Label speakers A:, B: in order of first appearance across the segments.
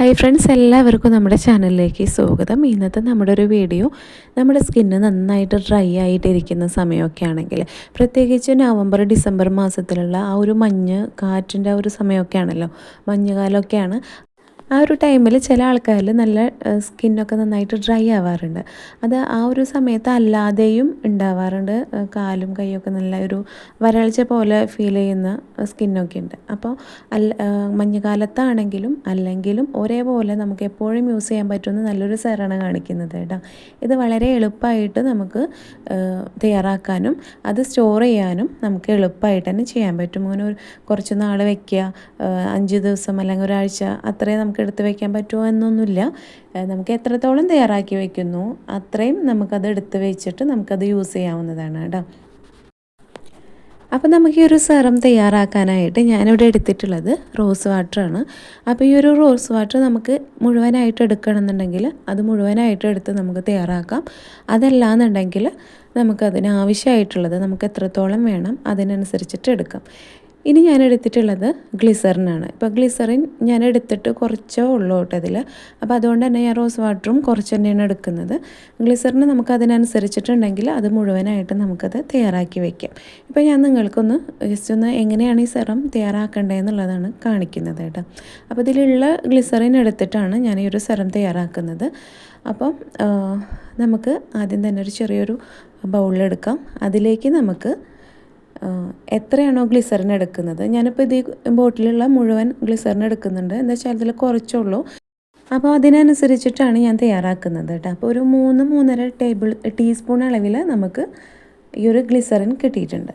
A: Hi friends എല്ലാവർക്കും നമ്മുടെ ചാനലിലേക്ക് സ്വാഗതം. ഇന്നത്തെ നമ്മുടെ ഒരു വീഡിയോ നമ്മുടെ സ്കിന്ന് നന്നായിട്ട് ഡ്രൈ ആയിട്ടിരിക്കുന്ന സമയമൊക്കെ ആണെങ്കിൽ പ്രത്യേകിച്ച് നവംബർ ഡിസംബർ മാസത്തിലുള്ള ആ ഒരു മഞ്ഞ് കാറ്റിന്റെ ആ ഒരു സമയമൊക്കെ ആണല്ലോ. മഞ്ഞുകാലമൊക്കെയാണ്. ആ ഒരു ടൈമിൽ ചില ആൾക്കാരിൽ നല്ല സ്കിന്നൊക്കെ നന്നായിട്ട് ഡ്രൈ ആവാറുണ്ട്. അത് ആ ഒരു സമയത്ത് അല്ലാതെയും ഉണ്ടാവാറുണ്ട്. കാലും കൈയൊക്കെ നല്ല ഒരു വരൾച്ച പോലെ ഫീൽ ചെയ്യുന്ന സ്കിന്നൊക്കെ ഉണ്ട്. അപ്പോൾ അല്ല മഞ്ഞുകാലത്താണെങ്കിലും അല്ലെങ്കിലും ഒരേപോലെ നമുക്ക് എപ്പോഴും യൂസ് ചെയ്യാൻ പറ്റുന്ന നല്ലൊരു സെറാണ് കാണിക്കുന്നത് കേട്ടോ. ഇത് വളരെ എളുപ്പമായിട്ട് നമുക്ക് തയ്യാറാക്കാനും അത് സ്റ്റോർ ചെയ്യാനും നമുക്ക് എളുപ്പമായിട്ട് തന്നെ ചെയ്യാൻ പറ്റും. അങ്ങനെ കുറച്ച് നാൾ വയ്ക്കുക അഞ്ച് ദിവസം അല്ലെങ്കിൽ ഒരാഴ്ച അത്രയും നമുക്ക് എടുത്ത് വയ്ക്കാൻ പറ്റുമോ എന്നൊന്നുമില്ല. നമുക്ക് എത്രത്തോളം തയ്യാറാക്കി വയ്ക്കുന്നു അത്രയും നമുക്കത് എടുത്ത് വെച്ചിട്ട് നമുക്കത് യൂസ് ചെയ്യാവുന്നതാണ് കേട്ടോ. അപ്പോൾ നമുക്ക് ഈ ഒരു സെറം തയ്യാറാക്കാനായിട്ട് ഞാനിവിടെ എടുത്തിട്ടുള്ളത് റോസ് വാട്ടറാണ് അപ്പോൾ ഈ ഒരു റോസ് വാട്ടർ നമുക്ക് മുഴുവനായിട്ട് എടുക്കണമെന്നുണ്ടെങ്കിൽ അത് മുഴുവനായിട്ട് എടുത്ത് നമുക്ക് തയ്യാറാക്കാം. അതല്ലാന്നുണ്ടെങ്കിൽ നമുക്കതിന് ആവശ്യമായിട്ടുള്ളത് നമുക്ക് എത്രത്തോളം വേണം അതിനനുസരിച്ചിട്ട് എടുക്കാം. ഇനി ഞാൻ എടുത്തിട്ടുള്ളത് ഗ്ലിസറിനാണ് ഇപ്പോൾ ഗ്ലിസറിൻ ഞാൻ എടുത്തിട്ട് കുറച്ചേ ഉള്ളൂ കേട്ടോ അതിൽ അപ്പോൾ അതുകൊണ്ട് തന്നെ ഞാൻ റോസ് വാട്ടറും കുറച്ച് തന്നെയാണ് എടുക്കുന്നത്. ഗ്ലിസറിന് നമുക്ക് അതിനനുസരിച്ചിട്ടുണ്ടെങ്കിൽ അത് മുഴുവനായിട്ട് നമുക്കത് തയ്യാറാക്കി വയ്ക്കാം ഇപ്പോൾ ഞാൻ നിങ്ങൾക്കൊന്ന് ജസ്റ്റ് ഒന്ന് എങ്ങനെയാണ് ഈ സെറം തയ്യാറാക്കേണ്ടതെന്നുള്ളതാണ് കാണിക്കുന്നത് കേട്ടോ. അപ്പോൾ ഇതിലുള്ള ഗ്ലിസറിൻ എടുത്തിട്ടാണ് ഞാൻ ഈ ഒരു സെറം തയ്യാറാക്കുന്നത്. അപ്പം നമുക്ക് ആദ്യം തന്നെ ഒരു ചെറിയൊരു ബൗളിലെടുക്കാം അതിലേക്ക് നമുക്ക് എത്രയാണോ ഗ്ലിസറിൻ എടുക്കുന്നത്? ഞാനിപ്പോൾ ഇത് ബോട്ടിലുള്ള മുഴുവൻ ഗ്ലിസറിൻ എടുക്കുന്നുണ്ട്. എന്താ വെച്ചാൽ അതിൽ കുറച്ചുള്ളൂ. അപ്പോൾ അതിനനുസരിച്ചിട്ടാണ് ഞാൻ തയ്യാറാക്കുന്നത് കേട്ടോ. അപ്പോൾ ഒരു മൂന്ന് മൂന്നര ടേബിൾ ടീസ്പൂൺ അളവിൽ നമുക്ക് ഈ ഒരു ഗ്ലിസറിൻ കിട്ടിയിട്ടുണ്ട്.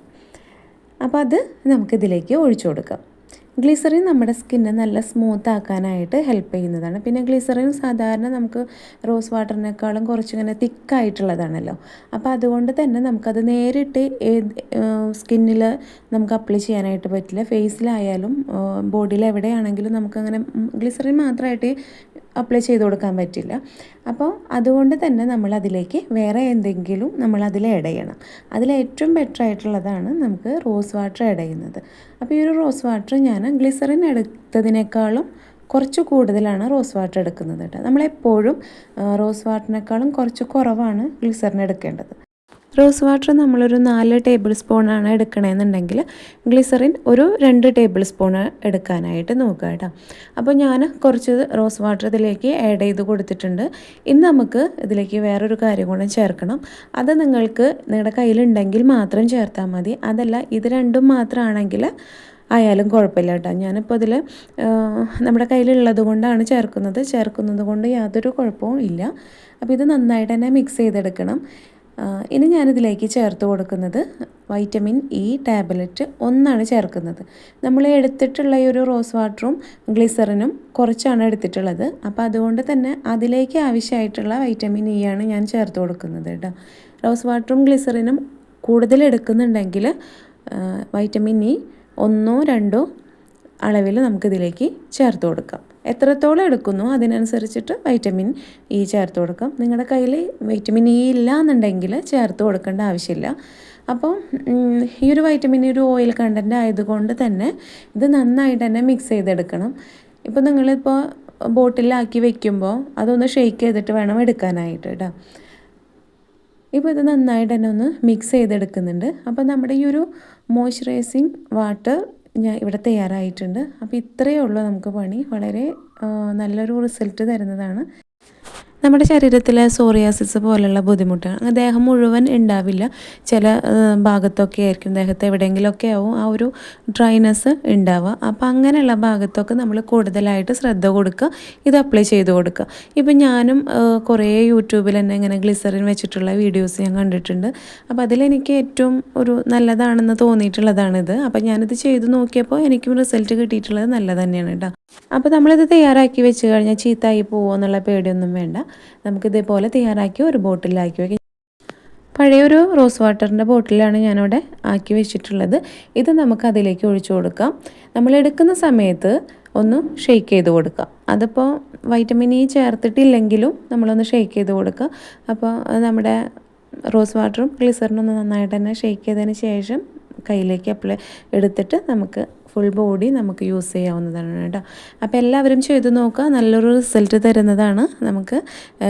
A: അപ്പോൾ അത് നമുക്കിതിലേക്ക് ഒഴിച്ചു കൊടുക്കാം. ഗ്ലിസറിൻ നമ്മുടെ സ്കിന്നെ നല്ല സ്മൂത്ത് ആക്കാനായിട്ട് ഹെൽപ്പ് ചെയ്യുന്നതാണ്. പിന്നെ ഗ്ലിസറിൻ സാധാരണ നമുക്ക് റോസ് വാട്ടറിനേക്കാളും കുറച്ചിങ്ങനെ തിക്കായിട്ടുള്ളതാണല്ലോ. അപ്പോൾ അതുകൊണ്ട് തന്നെ നമുക്കത് നേരിട്ട് ഏത് സ്കിന്നിൽ നമുക്ക് അപ്ലൈ ചെയ്യാനായിട്ട് പറ്റില്ല. ഫേസിലായാലും ബോഡിയിൽ എവിടെയാണെങ്കിലും നമുക്കങ്ങനെ ഗ്ലിസറിൻ മാത്രമായിട്ട് അപ്ലൈ ചെയ്ത് കൊടുക്കാൻ പറ്റില്ല. അപ്പോൾ അതുകൊണ്ട് തന്നെ നമ്മൾ അതിലേക്ക് വേറെ എന്തെങ്കിലും നമ്മൾ അതിൽ ആഡ് ചെയ്യണം. അതിൽ ഏറ്റവും ബെറ്റർ ആയിട്ടുള്ളതാണ് നമുക്ക് റോസ് വാട്ടർ ആഡ് ചെയ്യുന്നത്. അപ്പോൾ ഈ ഒരു റോസ് വാട്ടർ ഞാൻ ഗ്ലിസറിൻ എടുത്തതിനേക്കാളും കുറച്ച് കൂടുതലാണ് റോസ് വാട്ടർ എടുക്കുന്നത് കേട്ടോ. നമ്മളെപ്പോഴും റോസ് വാട്ടറിനേക്കാളും കുറച്ച് കുറവാണ് ഗ്ലിസറിൻ എടുക്കേണ്ടത്. റോസ് വാട്ടർ നമ്മളൊരു നാല് ടേബിൾ സ്പൂണാണ് എടുക്കണമെന്നുണ്ടെങ്കിൽ ഗ്ലിസറിൻ ഒരു രണ്ട് ടേബിൾ സ്പൂൺ എടുക്കാനായിട്ട് നോക്കുക കേട്ടോ. അപ്പോൾ ഞാൻ കുറച്ച് റോസ് വാട്ടർ ഇതിലേക്ക് ആഡ് ചെയ്ത് കൊടുത്തിട്ടുണ്ട്. ഇന്ന് നമുക്ക് ഇതിലേക്ക് വേറൊരു കാര്യം കൂടെ ചേർക്കണം. അത് നിങ്ങൾക്ക് നിങ്ങളുടെ കയ്യിലുണ്ടെങ്കിൽ മാത്രം ചേർത്താൽ മതി. അതല്ല ഇത് രണ്ടും മാത്രമാണെങ്കിൽ ആയാലും കുഴപ്പമില്ല കേട്ടോ. ഞാനിപ്പോൾ ഇതിൽ നമ്മുടെ കയ്യിലുള്ളത് കൊണ്ടാണ് ചേർക്കുന്നത്. ചേർക്കുന്നത് കൊണ്ട് യാതൊരു കുഴപ്പവും ഇല്ല. അപ്പോൾ ഇത് നന്നായിട്ട് തന്നെ മിക്സ് ചെയ്തെടുക്കണം. ഇനി ഞാനിതിലേക്ക് ചേർത്ത് കൊടുക്കുന്നത് വൈറ്റമിൻ ഇ ടാബ്ലറ്റ് ഒന്നാണ് ചേർക്കുന്നത്. നമ്മൾ എടുത്തിട്ടുള്ള ഈ ഒരു റോസ് വാട്ടറും ഗ്ലിസറിനും കുറച്ചാണ് എടുത്തിട്ടുള്ളത്. അപ്പോൾ അതുകൊണ്ട് തന്നെ അതിലേക്ക് ആവശ്യമായിട്ടുള്ള വൈറ്റമിൻ ഇ ആണ് ഞാൻ ചേർത്ത് കൊടുക്കുന്നത് കേട്ടോ റോസ് വാട്ടറും ഗ്ലിസറിനും കൂടുതൽ എടുക്കുന്നുണ്ടെങ്കിൽ വൈറ്റമിൻ ഇ ഒന്നോ രണ്ടോ അളവിൽ നമുക്കിതിലേക്ക് ചേർത്ത് കൊടുക്കാം. എത്രത്തോളം എടുക്കുന്നു അതിനനുസരിച്ചിട്ട് വൈറ്റമിൻ ഇ ചേർത്ത് കൊടുക്കാം. നിങ്ങളുടെ കയ്യിൽ വൈറ്റമിൻ ഇ ഇല്ല എന്നുണ്ടെങ്കിൽ ചേർത്ത് കൊടുക്കേണ്ട ആവശ്യമില്ല. അപ്പോൾ ഈ ഒരു വൈറ്റമിൻ ഒരു ഓയിൽ കണ്ടന്റ് ആയതുകൊണ്ട് തന്നെ ഇത് നന്നായിട്ട് തന്നെ മിക്സ് ചെയ്തെടുക്കണം. ഇപ്പോൾ നിങ്ങളിപ്പോൾ ബോട്ടിലാക്കി വെക്കുമ്പോൾ അതൊന്ന് ഷെയ്ക്ക് ചെയ്തിട്ട് വേണം എടുക്കാനായിട്ട് കേട്ടോ ഇപ്പോൾ ഇത് നന്നായിട്ട് തന്നെ ഒന്ന് മിക്സ് ചെയ്തെടുക്കുന്നുണ്ട്. അപ്പോൾ നമ്മുടെ ഈ ഒരു മോയ്സ്ചറൈസിങ് വാട്ടർ ഞാൻ ഇവിടെ തയ്യാറായിട്ടുണ്ട്. അപ്പോൾ ഇത്രയേ ഉള്ളൂ നമുക്ക് പണി. വളരെ നല്ലൊരു റിസൾട്ട് തരുന്നതാണ്. നമ്മുടെ ശരീരത്തിലെ സോറിയാസിസ് പോലുള്ള ബുദ്ധിമുട്ടാണ് ദേഹം മുഴുവൻ ഉണ്ടാവില്ല. ചില ഭാഗത്തൊക്കെ ആയിരിക്കും ദേഹത്ത് എവിടെയെങ്കിലുമൊക്കെ ആവും ആ ഒരു ഡ്രൈനെസ് ഉണ്ടാവുക. അപ്പോൾ അങ്ങനെയുള്ള ഭാഗത്തൊക്കെ നമ്മൾ കൂടുതലായിട്ട് ശ്രദ്ധ കൊടുക്കുക ഇത് അപ്ലൈ ചെയ്ത് കൊടുക്കുക. ഇപ്പം ഞാനും കുറേ യൂട്യൂബിൽ തന്നെ ഇങ്ങനെ ഗ്ലിസറിൻ വെച്ചിട്ടുള്ള വീഡിയോസ് ഞാൻ കണ്ടിട്ടുണ്ട്. അപ്പോൾ അതിലെനിക്ക് ഏറ്റവും ഒരു നല്ലതാണെന്ന് തോന്നിയിട്ടുള്ളതാണിത്. അപ്പോൾ ഞാനിത് ചെയ്ത് നോക്കിയപ്പോൾ എനിക്കും റിസൾട്ട് കിട്ടിയിട്ടുള്ളത് നല്ലത് തന്നെയാണ് കേട്ടോ. അപ്പോൾ നമ്മളിത് തയ്യാറാക്കി വെച്ച് കഴിഞ്ഞാൽ ചീത്തായി പോകുമോ എന്നുള്ള പേടിയൊന്നും വേണ്ട. നമുക്കിതേപോലെ തയ്യാറാക്കി ഒരു ബോട്ടിലാക്കി വയ്ക്കാം പഴയൊരു റോസ് വാട്ടറിന്റെ ബോട്ടിലാണ് ഞാനിവിടെ ആക്കി വെച്ചിട്ടുള്ളത്. ഇത് നമുക്ക് അതിലേക്ക് ഒഴിച്ചു കൊടുക്കാം. നമ്മൾ എടുക്കുന്ന സമയത്ത് ഒന്ന് ഷെയ്ക്ക് ചെയ്ത് കൊടുക്കുക അതിപ്പോൾ വൈറ്റമിൻ ഇ ചേർത്തിട്ടില്ലെങ്കിലും നമ്മളൊന്ന് ഷെയ്ക്ക് ചെയ്ത് കൊടുക്കുക അപ്പോൾ നമ്മുടെ റോസ് വാട്ടറും ഗ്ലിസറിനും ഒന്ന് നന്നായിട്ട് തന്നെ ഷെയ്ക്ക് ചെയ്തതിന് ശേഷം കയ്യിലേക്ക് അപ്ലൈ എടുത്തിട്ട് നമുക്ക് ഫുൾ ബോഡി നമുക്ക് യൂസ് ചെയ്യാവുന്നതാണ് കേട്ടോ. അപ്പോൾ എല്ലാവരും ചെയ്ത് നോക്കുക. നല്ലൊരു റിസൾട്ട് തരുന്നതാണ്. നമുക്ക്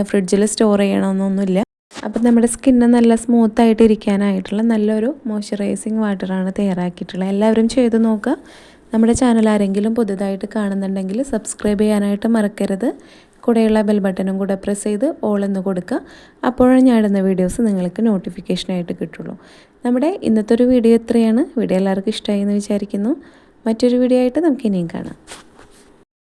A: ഫ്രിഡ്ജിൽ സ്റ്റോർ ചെയ്യണമെന്നൊന്നുമില്ല. അപ്പം നമ്മുടെ സ്കിന്ന് നല്ല സ്മൂത്ത് ആയിട്ട് ഇരിക്കാനായിട്ടുള്ള നല്ലൊരു മോയ്സ്ചറൈസിങ് വാട്ടറാണ് തയ്യാറാക്കിയിട്ടുള്ളത്. എല്ലാവരും ചെയ്ത് നോക്കുക. നമ്മുടെ ചാനൽ ആരെങ്കിലും പുതുതായിട്ട് കാണുന്നുണ്ടെങ്കിൽ സബ്സ്ക്രൈബ് ചെയ്യാനായിട്ട് മറക്കരുത്. കൂടെയുള്ള ബെൽ ബട്ടണും കൂടെ പ്രസ് ചെയ്ത് ഓൾ എന്ന് കൊടുക്കുക. അപ്പോഴാണ് ഞാൻ ഇടുന്ന വീഡിയോസ് നിങ്ങൾക്ക് നോട്ടിഫിക്കേഷനായിട്ട് കിട്ടുള്ളൂ. നമ്മുടെ ഇന്നത്തെ ഒരു വീഡിയോ എത്രയാണ് വീഡിയോ എല്ലാവർക്കും ഇഷ്ടമായി എന്ന് വിചാരിക്കുന്നു. മറ്റൊരു വീഡിയോ ആയിട്ട് നമുക്ക് ഇനിയും കാണാം.